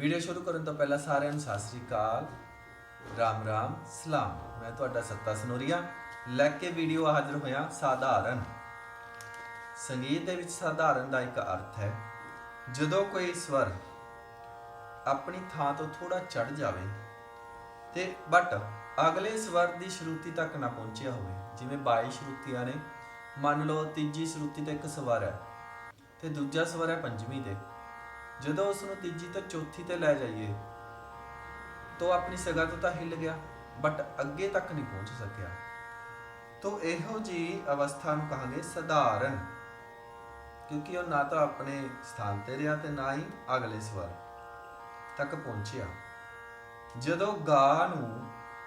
Video ਸ਼ੁਰੂ ਕਰਨ ਤੋਂ ਪਹਿਲਾਂ ਸਾਰਿਆਂ ਨੂੰ ਸਤਿ ਸ੍ਰੀ ਅਕਾਲ। ਰਾਮ ਰਾਮ, ਸਲਾਮ। ਮੈਂ ਤੁਹਾਡਾ ਸੱਤਾ ਸਨੋਰੀਆ। ਲੈ ਕੇ ਵੀਡੀਓ ਹਾਜ਼ਰ ਹੋਇਆ ਸਾਧਾਰਨ। ਸੰਗੀਤ ਦੇ ਵਿੱਚ ਸਾਧਾਰਨ ਦਾ ਇੱਕ ਅਰਥ ਹੈ, ਜਦੋਂ ਕੋਈ ਸਵਰ ਆਪਣੀ ਥਾਂ ਤੋਂ ਥੋੜਾ ਚੜ ਜਾਵੇ ਤੇ ਬਟ ਅਗਲੇ ਸਵਰ ਦੀ ਸ਼ਰੂਤੀ ਤੱਕ ਨਾ ਪਹੁੰਚਿਆ ਹੋਵੇ, ਜਿਵੇਂ 22 ਸ਼ਰੂਤੀਆਂ ਨੇ, ਮੰਨ ਲਓ ਤੀਜੀ ਸ਼ਰੂਤੀ ਤੇ ਇੱਕ ਸਵਰ ਹੈ ਤੇ ਦੂਜਾ ਸਵਰ ਹੈ ਪੰਜਵੀਂ ਤੇ ਜਦੋਂ ਉਸ ਨੂੰ ਤੀਜੀ ਤੋਂ ਚੌਥੀ ਤੇ ਲੈ ਜਾਈਏ, ਤਾਂ ਆਪਣੀ ਸਗਾ ਤੋਂ ਤਾਂ ਹਿੱਲ ਗਿਆ ਬਟ ਅੱਗੇ ਤੱਕ ਨਹੀਂ ਪਹੁੰਚ ਸਕਿਆ। ਤੋ ਇਹੋ ਜੀ ਅਵਸਥਾ ਨੂੰ ਕਹਾਂਗੇ ਸਧਾਰਨ, ਕਿਉਂਕਿ ਉਹ ਨਾ ਤਾਂ ਆਪਣੇ ਸਥਾਨ ਤੇ ਰਿਹਾ ਤੇ ਨਾ ਹੀ ਅਗਲੇ ਸਵਰ ਤੱਕ ਪਹੁੰਚਿਆ। ਜਦੋਂ ਗਾ ਨੂੰ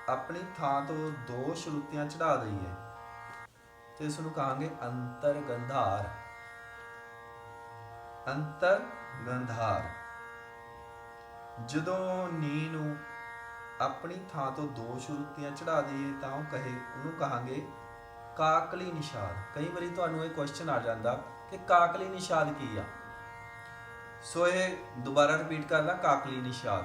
ਆਪਣੀ ਥਾਂ ਤੋਂ ਦੋ ਸ਼ਰੂਤੀਆਂ ਚੜਾ ਦਈਏ, ਤੇ ਇਸ ਨੂੰ ਕਹਾਂਗੇ ਅੰਤਰ ਗੰਧਾਰ ਅੰਤਰ ਗੰਧਾਰ। ਜਦੋਂ ਨੀ ਨੂੰ ਆਪਣੀ ਥਾਂ ਤੋਂ ਦੋ ਸ਼ਰੂਤੀਆਂ ਚੜਾ ਦਈਏ ਤਾਂ ਉਹ ਕਹੇ, ਉਹਨੂੰ ਕਹਾਂਗੇ ਕਾਕਲੀ ਨਿਸ਼ਾਦ। ਕਈ ਵਾਰੀ ਤੁਹਾਨੂੰ ਇਹ ਕੁਐਸਚਨ ਆ ਜਾਂਦਾ ਕਿ ਕਾਕਲੀ ਨਿਸ਼ਾਦ ਕੀ ਆ? ਸੋ ਇਹ ਦੁਬਾਰਾ ਰਿਪੀਟ ਕਰਦਾ ਕਾਕਲੀ ਨਿਸ਼ਾਦ।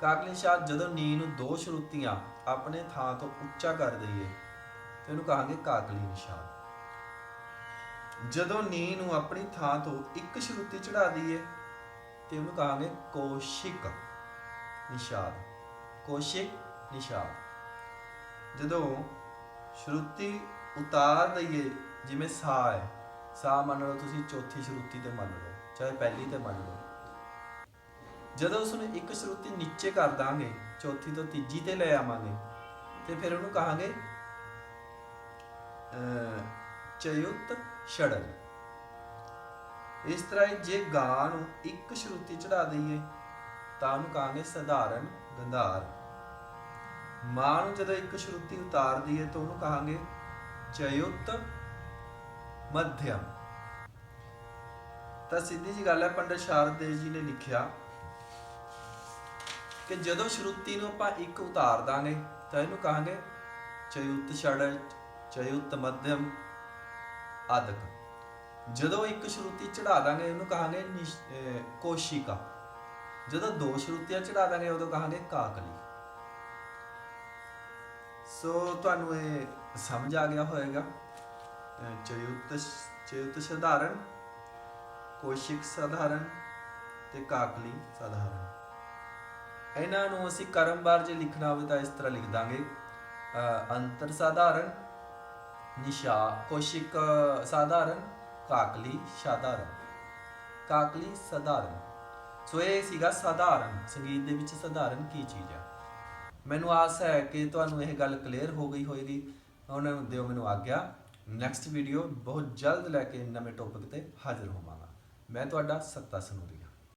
ਕਾਕਲੀ ਨਿਸ਼ਾਦ ਜਦੋਂ ਨੀ ਨੂੰ ਦੋ ਸ਼ਰੂਤੀਆਂ ਆਪਣੇ ਥਾਂ ਤੋਂ ਉੱਚਾ ਕਰ ਦਈਏ, ਤੇ ਉਹਨੂੰ ਕਹਾਂਗੇ ਕਾਕਲੀ ਨਿਸ਼ਾਦ। ਜਦੋਂ ਨੀ ਨੂੰ ਆਪਣੀ ਥਾਂ ਤੋਂ ਇੱਕ ਸ਼ਰੂਤੀ ਚੜਾ ਦਈਏ ਤੇ ਉਹਨੂੰ ਕਹਾਂਗੇ ਕੋਸ਼ਿਕ ਨਿਸ਼ਾਦ। ਕੋਸ਼ਿਕ ਨਿਸ਼ਾਦ। ਜਦੋਂ ਸ਼ਰੂਤੀ ਉਤਾਰ ਦਈਏ ਜਿਵੇਂ ਸਾ ਹੈ ਸਾ ਮੰਨ ਲਓ ਤੁਸੀਂ ਚੌਥੀ ਸ਼ਰੂਤੀ ਤੇ ਮੰਨ ਲਓ ਚਾਹੇ ਪਹਿਲੀ ਤੇ ਮੰਨ ਲਓ। ਜਦੋਂ ਉਸ ਨੂੰ ਇੱਕ ਸ਼ਰੂਤੀ ਨੀਚੇ ਕਰ ਦਾਂਗੇ ਚੌਥੀ ਤੋਂ ਤੀਜੀ ਤੇ ਲੈ ਆਵਾਂਗੇ ਤੇ ਫਿਰ ਉਹਨੂੰ ਕਹਾਂਗੇ ਅਹ, ਚਯੁਤ ਛੜਨ। ਇਸ ਤਰ੍ਹਾਂ ਹੀ ਜੇ ਗਾ ਨੂੰ ਇੱਕ ਸ਼ਰੂਤੀ ਚੜਾ ਦਈਏ, ਤਾਂ ਉਹਨੂੰ ਕਹਾਂਗੇ ਸਧਾਰਨ ਗੰਧਾਰ। ਮਾਂ ਨੂੰ ਜਦੋਂ ਇੱਕ ਸ਼ਰੂਤੀ ਉਤਾਰ ਦਈਏ, ਤਾਂ ਉਹਨੂੰ ਕਹਾਂਗੇ ਚਯੁਤ ਮਧਿਅਮ। ਤਾਂ ਸਿੱਧੀ ਜੀ ਗੱਲ ਹੈ, ਪੰਡਤ ਸ਼ਾਰਦ ਦੇਵ ਜੀ ਨੇ ਲਿਖਿਆ ਕਿ ਜਦੋਂ ਸ਼ਰੂਤੀ ਨੂੰ ਆਪਾਂ ਇੱਕ ਉਤਾਰ ਦਾਂਗੇ, ਤਾਂ ਇਹਨੂੰ ਕਹਾਂਗੇ ਚਯੁਤ ਛੜ ਚਯੁਤ ਮਧਿਅਮ। ਆਦਿਕ ਜਦੋਂ ਇੱਕ ਸ਼ਰੂਤੀ ਚੜਾ ਦਾਂਗੇ, ਉਹਨੂੰ ਕਹਾਂਗੇ ਕੋਸ਼ਿਕਾ। ਜਦੋਂ ਦੋ ਸ਼ਰੂਤੀਆਂ ਚੜਾ ਦਾਂਗੇ, ਉਦੋਂ ਕਹਾਂਗੇ ਕਾਕਲੀ। ਸੋ ਤੁਹਾਨੂੰ ਇਹ ਸਮਝ ਆ ਗਿਆ ਹੋਵੇਗਾ ਚਯੁਤ ਚਯੁਤ ਸਧਾਰਨ, ਕੋਸ਼ਿਕ ਸਧਾਰਨ ਤੇ ਕਾਕਲੀ ਸਧਾਰਨ। ਇਹਨਾਂ ਨੂੰ ਅਸੀਂ ਕਰਮਵਾਰ ਜੇ ਲਿਖਣਾ ਹੋਵੇ ਤਾਂ ਇਸ ਤਰ੍ਹਾਂ ਲਿਖ ਦਾਂਗੇ। ਅਹ ਅੰਤਰ ਸਾਧਾਰਨ ਨਿਸ਼ਾ, ਕੋਸ਼ਿਕ ਸਾਧਾਰਨ, ਕਾਕਲੀ ਸਾਧਾਰਨ। ਕਾਕਲੀ ਸਾਧਾਰਨ। ਸੋ ਇਹ ਸੀਗਾ ਸਾਧਾਰਨ, ਸੰਗੀਤ ਦੇ ਵਿੱਚ ਸਧਾਰਨ ਕੀ ਚੀਜ਼ ਹੈ ਮੈਨੂੰ ਆਸ ਹੈ ਕਿ ਤੁਹਾਨੂੰ ਇਹ ਗੱਲ ਕਲੀਅਰ ਹੋ ਗਈ ਹੋਏਗੀ। ਉਹਨਾਂ ਨੂੰ ਦਿਓ ਮੈਨੂੰ ਆਗਿਆ। ਨੈਕਸਟ ਵੀਡੀਓ ਬਹੁਤ ਜਲਦ ਲੈ ਕੇ ਨਵੇਂ ਟੌਪਿਕ ਤੇ ਹਾਜ਼ਰ ਹੋਵਾਂਗਾ। ਮੈਂ ਤੁਹਾਡਾ ਸੱਤਾ ਸਨੂਰੀਆ